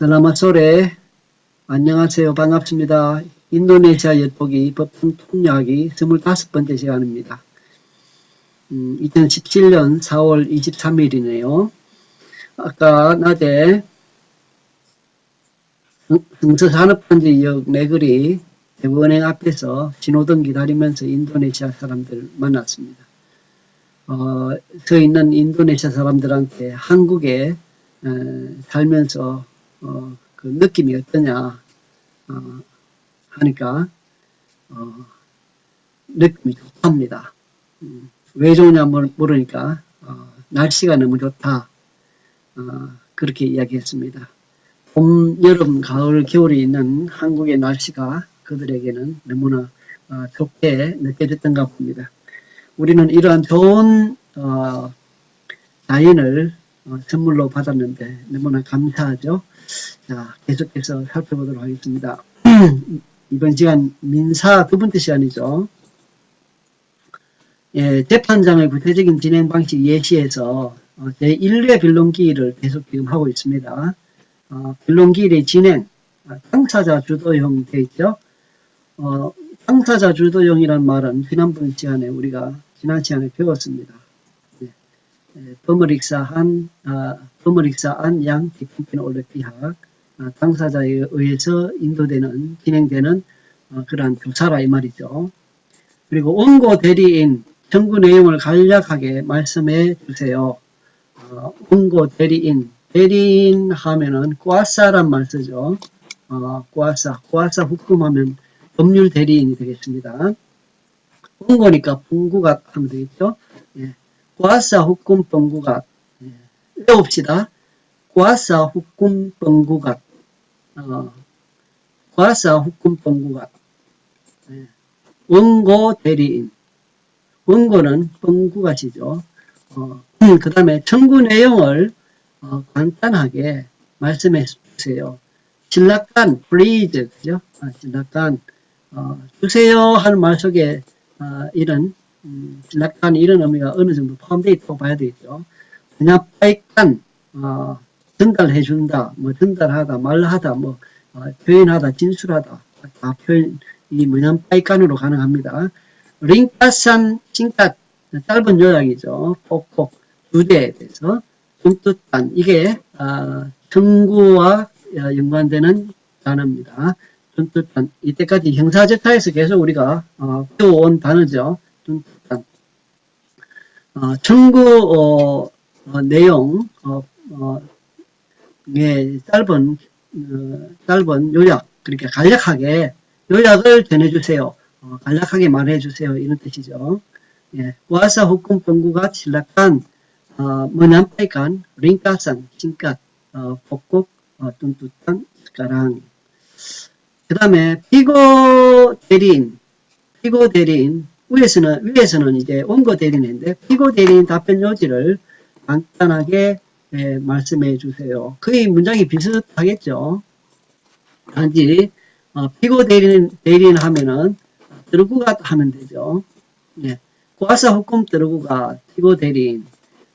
살라마 소레 안녕하세요. 반갑습니다. 인도네시아 엿보기 법통 통역이 25번째 시간입니다. 음, 2017년 4월 23일이네요. 아까 낮에 흥서산업단지역 내거리 대구은행 앞에서 신호등 기다리면서 인도네시아 사람들 만났습니다. 어, 서 있는 인도네시아 사람들한테 한국에 에, 살면서 어, 그 느낌이 어떠냐 어, 하니까 어, 느낌이 좋답니다. 음, 왜 좋으냐 물으니까 어, 날씨가 너무 좋다 어, 그렇게 이야기했습니다. 봄, 여름, 가을, 겨울이 있는 한국의 날씨가 그들에게는 너무나 어, 좋게 느껴졌던가 봅니다. 우리는 이러한 좋은 어, 자연을 어, 선물로 받았는데 너무나 감사하죠. 자, 계속해서 살펴보도록 하겠습니다. 이번 시간 민사 두 번째 시간이죠. 예, 재판장의 구체적인 진행 방식 예시에서 어, 제1회 변론기일을 계속 지금 하고 있습니다. 어, 변론기일의 진행, 아, 당사자 주도형 되어 있죠. 어, 당사자 주도형이란 말은 지난번 시간에 우리가 지난 시간에 배웠습니다. 버머릭사한 아, 버머릭사한 양 디컴피는 올레피학 아, 당사자에 의해서 인도되는 진행되는 어, 그러한 교사라 이 말이죠. 그리고 원고 대리인 청구 내용을 간략하게 말씀해 주세요. 어, 원고 대리인 대리인 하면은 과사란 말 쓰죠. 어, 과사 과사 후금하면 법률 대리인이 되겠습니다. 원고니까 분구가 하면 되겠죠. 예. 과사 후금 예. 외웁시다. 과사 후금 번구가 어, 과사 후금 예. 원고 대리인 원고는 번구가시죠. 어, 그 다음에 청구 내용을 어, 간단하게 말씀해 주세요. 신락간, please, 그죠? 아, 신락간, 어, 주세요 하는 말 속에 어, 이런 음, 약간 이런 의미가 어느 정도 포함되어 있다고 봐야 되겠죠. 그냥 빠이깐 어, 전달해 준다, 뭐 전달하다, 말하다, 뭐 어, 표현하다, 진술하다 다 표현 이 뭐냐면 빠이깐으로 가능합니다. 링파산 싱갓 짧은 요약이죠. 폭폭 주제에 대해서 숨뜻한 이게 어, 청구와 연관되는 단어입니다. 숨뜻한 이때까지 형사재타에서 계속 우리가 어, 배워온 단어죠. 뚱뚱한 어, 청구 어, 어, 내용 어, 어, 예, 짧은 어, 짧은 요약 그렇게 간략하게 요약을 전해주세요. 어, 간략하게 말해주세요. 이런 뜻이죠. 예, 와사 uh, menyampaikan ringkasan singkat uh, pokok uh, tuntutan sekarang. 그 다음에 피고 대리인, 피고 대리인 위에서는, 위에서는 이제 원고 대리인인데, 피고 대리인 답변 요지를 간단하게 예, 말씀해 주세요. 거의 문장이 비슷하겠죠. 단지, 어, 피고 대리인, 대리인 하면은, 들구가 하면 되죠. 예. 과사 후금 들구가 피고 대리인.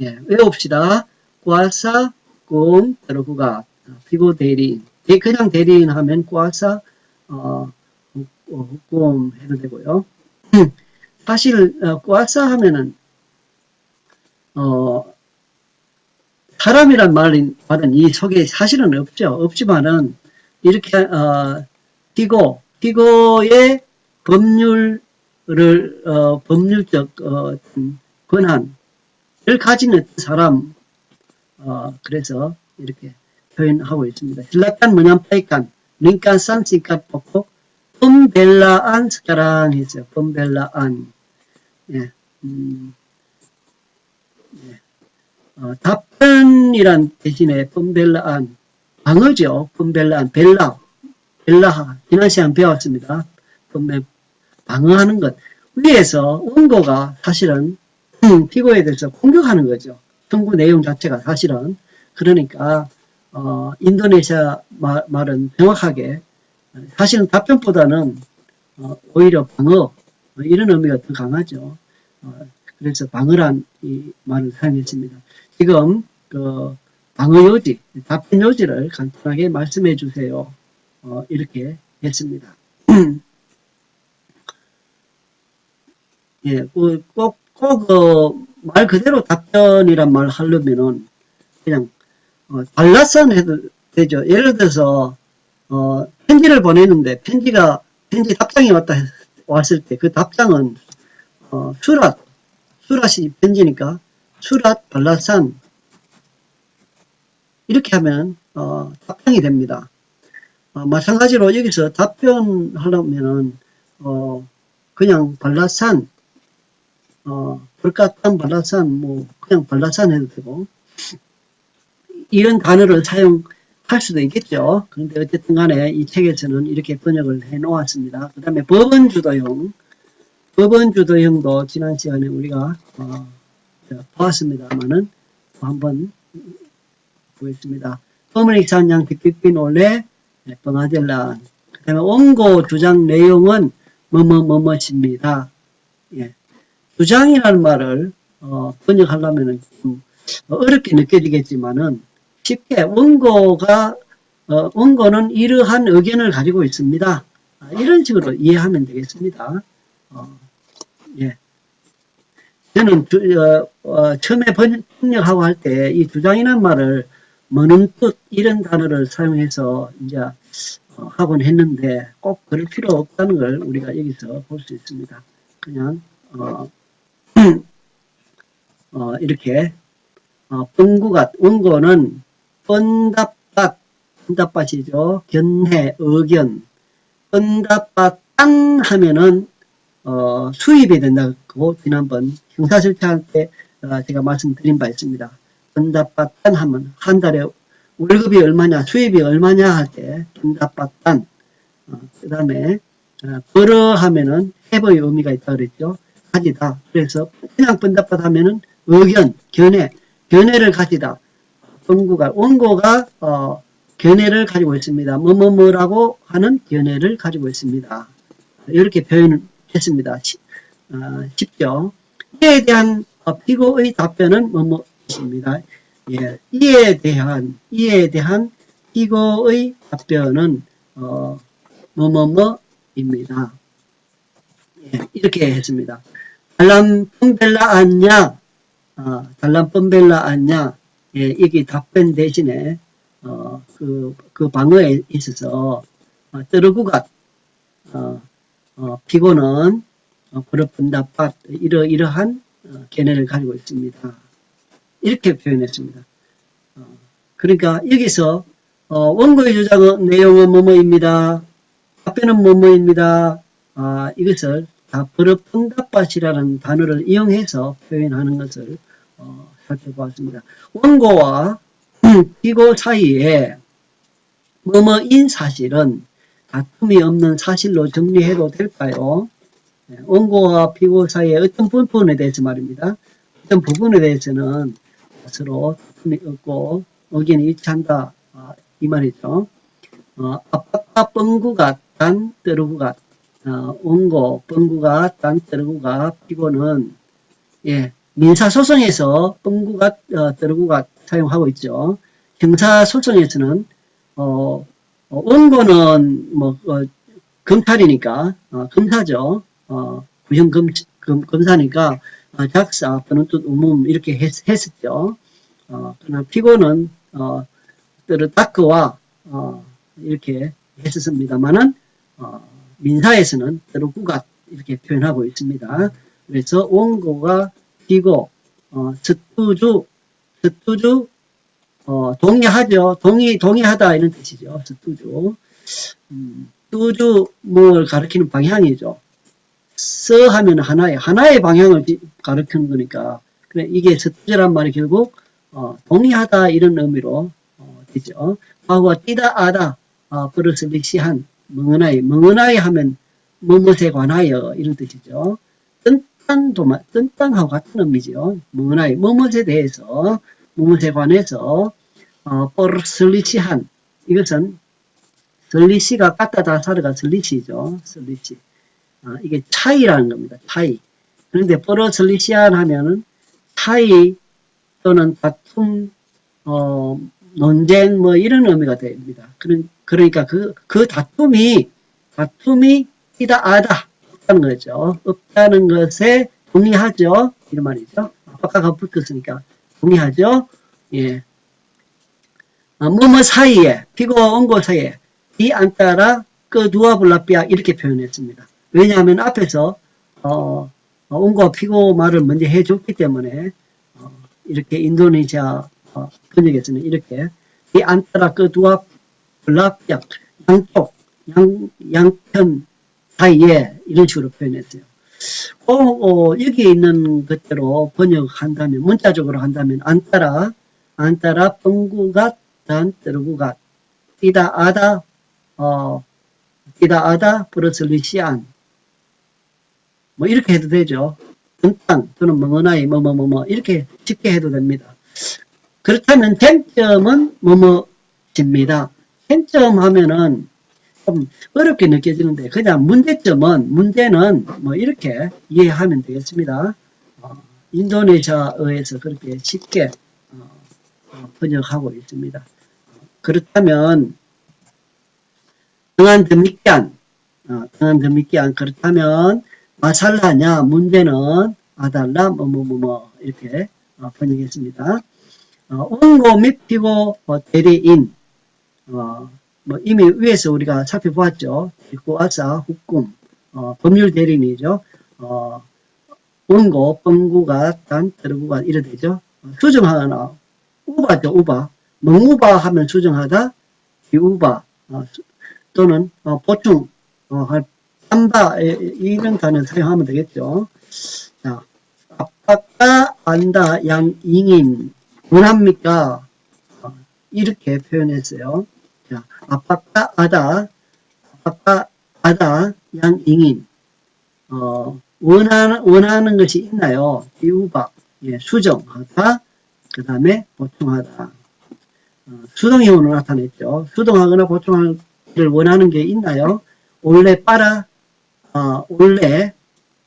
예. 외웁시다. 과사, 꿈, 들구가 피고 대리인. 그냥 대리인 하면 과사, 어, 후금 해도 되고요. 사실 어, 과사 하면은 어, 사람이란 말인, 말은 이 속에 사실은 없죠. 없지만은 이렇게 어, 피고 피고의 법률을 어, 법률적 어, 권한을 가지는 사람 어, 그래서 이렇게 표현하고 있습니다. 실라탄 문양파이칸 링칸 산시칸 포코 폼벨라안 스카랑 했어요. 폼벨라안 예, 음, 예. 어, 답변이란 대신에 폼벨라안 방어죠. 폼벨라안 벨라 벨라 지난 시간 배웠습니다. 폼벨 방어하는 것 위에서 원고가 사실은 피고에 대해서 공격하는 거죠. 청구 내용 자체가 사실은 그러니까 어, 인도네시아 말, 말은 정확하게 사실은 답변보다는 어, 오히려 방어 뭐 이런 의미가 더 강하죠. 어, 그래서 방어란 이 말을 사용했습니다. 지금 그 방어 요지, 답변 요지를 간단하게 말씀해 주세요. 어, 이렇게 했습니다. 예, 그 꼭, 꼭, 어, 말 그대로 답변이란 말 하려면은, 그냥, 어, 발라선 해도 되죠. 예를 들어서, 어, 편지를 보내는데, 편지가, 편지 답장이 왔다, 했- 왔을 때, 그 답장은, 어, 수랏, 수랏이 편지니까, 수랏, 발라산, 이렇게 하면, 어, 답장이 됩니다. 어, 마찬가지로 여기서 답변하려면은, 어, 그냥 발라산, 어, 불가탄 발라산, 뭐, 그냥 발라산 해도 되고, 이런 단어를 사용 할 수도 있겠죠. 그런데 어쨌든 간에 이 책에서는 이렇게 번역을 해 놓았습니다. 그 다음에 법원 주도형, 법원 주도형도 지난 시간에 우리가, 어, 저, 보았습니다만은, 한번 보겠습니다. 퍼머닉 산 양 빅빅빈 올레, 뻥아델란. 그 다음에 원고 주장 내용은 뭐뭐뭐뭐입니다. 예. 주장이라는 말을 어, 번역하려면 좀 어렵게 느껴지겠지만은 쉽게 원고가 어, 원고는 이러한 의견을 가지고 있습니다. 아, 이런 식으로 이해하면 되겠습니다. 어, 예. 저는 주, 어, 어, 처음에 번- 번역하고 할 때 이 주장이라는 말을 뭐는 뜻 이런 단어를 사용해서 이제 어, 하곤 했는데 꼭 그럴 필요 없다는 걸 우리가 여기서 볼 수 있습니다. 그냥 어, 어, 이렇게 어, 뻥구갓 원고는 뻔답밭 뻔답밭이죠. 견해 의견 뻔답밭 땅 하면은 어, 수입이 된다고 지난번 형사실태할 때 어, 제가 말씀드린 바 있습니다. 뻔답밭 땅 하면 한 달에 월급이 얼마냐 수입이 얼마냐 할때 뻔답밭 땅 어, 그 다음에 어, 벌어 하면은 해보의 의미가 있다 그랬죠. 가지다. 그래서 그냥 번답받 하면은 의견, 견해, 견해를 가지다. 원고가, 원고가, 어, 견해를 가지고 있습니다. 뭐뭐뭐라고 하는 견해를 가지고 있습니다. 이렇게 표현을 했습니다. 시- 어, 쉽죠? 이에 대한 어, 피고의 답변은 뭐뭐입니다. 예, 이에 대한, 이에 대한 피고의 답변은, 어, 뭐뭐뭐입니다. 예, 이렇게 했습니다. 달람 뻔벨라 안냐, 어, 달람 뻔벨라 안냐, 예, 이게 답변 대신에, 어, 그, 그 방어에 있어서, 어, 뜨르구가, 어, 어, 피고는, 어, 그렇분답밭, 이러 이러한, 어, 견해를 가지고 있습니다. 이렇게 표현했습니다. 어, 그러니까 여기서, 어, 원고의 주장은 내용은 뭐뭐입니다. 답변은 뭐뭐입니다. 아, 이것을 다 버릇풍답밭이라는 단어를 이용해서 표현하는 것을 어, 살펴보았습니다. 원고와 피고 사이에 뭐뭐인 사실은 다툼이 없는 사실로 정리해도 될까요? 네, 원고와 피고 사이에 어떤 부분에 대해서 말입니다. 어떤 부분에 대해서는 서로 다툼이 없고 의견이 일치한다 아, 이 말이죠. 어, 아빠가 뻥구가 딴 떠르구가 어, 원고 뻥구가 딴 떠르구가 피고는 예 민사소송에서 뻥구가 어, 떠르구가 사용하고 있죠. 형사소송에서는 어, 어, 원고는 뭐 어, 검찰이니까 어, 검사죠. 어, 구형 검, 검, 검사니까 어, 작사 또는 또 의문 이렇게 했, 했었죠. 어, 그러나 피고는 어, 뜨르다크와 어, 이렇게 했었습니다만은 어, 민사에서는 뜨르구가 이렇게 표현하고 있습니다. 그래서 원고가 피고 어, 스투주 스투주 어, 동의하죠. 동의 동의하다 이런 뜻이죠. 스투주 음, 뚜주 뭘 가리키는 방향이죠. 서 하면 하나의 하나의 방향을 지- 가리키는 거니까 그래 이게 스투주란 말이 결국 어, 동의하다 이런 의미로 어, 되죠. 하고 띠다 아다 어, 버릇을 릭시한 멍은아이 멍은아이 하면 무엇에 관하여 이런 뜻이죠. 뜬땅 도마 뜬땅하고 같은 의미죠. 멍은아이 무엇에 대해서 무엇에 관해서 어, 릭시한 이것은 설리시가 까따다 사르가 설리시죠. 설리시. 아, 이게 차이라는 겁니다. 차이. 그런데 설리시안 하면은 차이 또는 다툼 어, 논쟁 뭐 이런 의미가 됩니다. 그런 그러니까 그 그 다툼이 다툼이 이다 아다 없다는 거죠. 없다는 것에 동의하죠. 이런 말이죠. 아까가 붙었으니까 동의하죠. 예. 아, 뭐뭐 사이에 피고 원고 사이에 이 안 따라 그 누아 블라피아 이렇게 표현했습니다. 왜냐하면 앞에서 어, 원고 피고 말을 먼저 해줬기 때문에 어, 이렇게 인도네시아 어, 번역에서는 이렇게 이 안 따라 그 누아 블라피아 양쪽 양 양편 사이에 이런 식으로 표현했어요. 어, 어, 여기에 있는 것대로 번역한다면 문자적으로 한다면 안 따라 안 따라 뻥구갓 단 뜨르구갓 이다 아다 어 이다 아다 플러스 리시안 뭐 이렇게 해도 되죠. 등땅 또는 뭐뭐나이 뭐뭐뭐뭐 이렇게 쉽게 해도 됩니다. 그렇다면 쟁점은 뭐뭐입니다. 쟁점 하면은 좀 어렵게 느껴지는데 그냥 문제점은 문제는 뭐 이렇게 이해하면 되겠습니다. 어, 인도네시아어에서 그렇게 쉽게 어, 어, 번역하고 있습니다. 그렇다면 등한 드미끼안 어, 등한 드미끼안 그렇다면 마살라냐 문제는 아달라 뭐뭐뭐뭐 이렇게 어, 번역했습니다. 어, 원고 및 피고 어, 대리인 어, 뭐 이미 위에서 우리가 살펴보았죠. 구아사 후꿈 어, 법률 대리인이죠. 어, 원고, 뻥구가, 단, 들구가 이래 되죠. 어, 수정하거나 우바죠, 우바. 멍우바 하면 수정하다, 비우바 어, 또는 어, 보충, 어, 한바 이런 단어 사용하면 되겠죠. 자, 아빠가 안다 양 잉인 원합니까? 어, 이렇게 표현했어요. 자, 아빠가 아다, 아빠가 아다, 양잉인. 어, 원하는, 원하는 것이 있나요? 비우바, 예, 수정하다, 그 다음에 보충하다. 어, 수동형으로 나타냈죠. 수동하거나 보충하기를 원하는 게 있나요? 원래 빨아, 어, 원래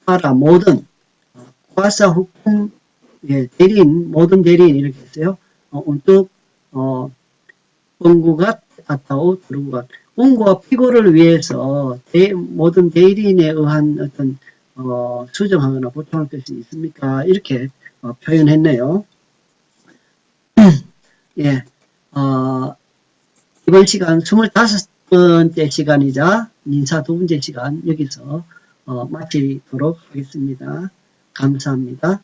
빨아, 모든, 어, 과사 후kum, 예, 대리인, 모든 대리인 이렇게 했어요. 어, 운뚝, 어, 원구가 아타오 들어구가 원고와 피고를 위해서 대, 모든 대리인에 의한 어떤 어, 수정하거나 보충할 것이 있습니까? 이렇게 어, 표현했네요. 예, 어, 이번 시간 25번째 시간이자 인사 두 번째 시간 여기서 어, 마치도록 하겠습니다. 감사합니다.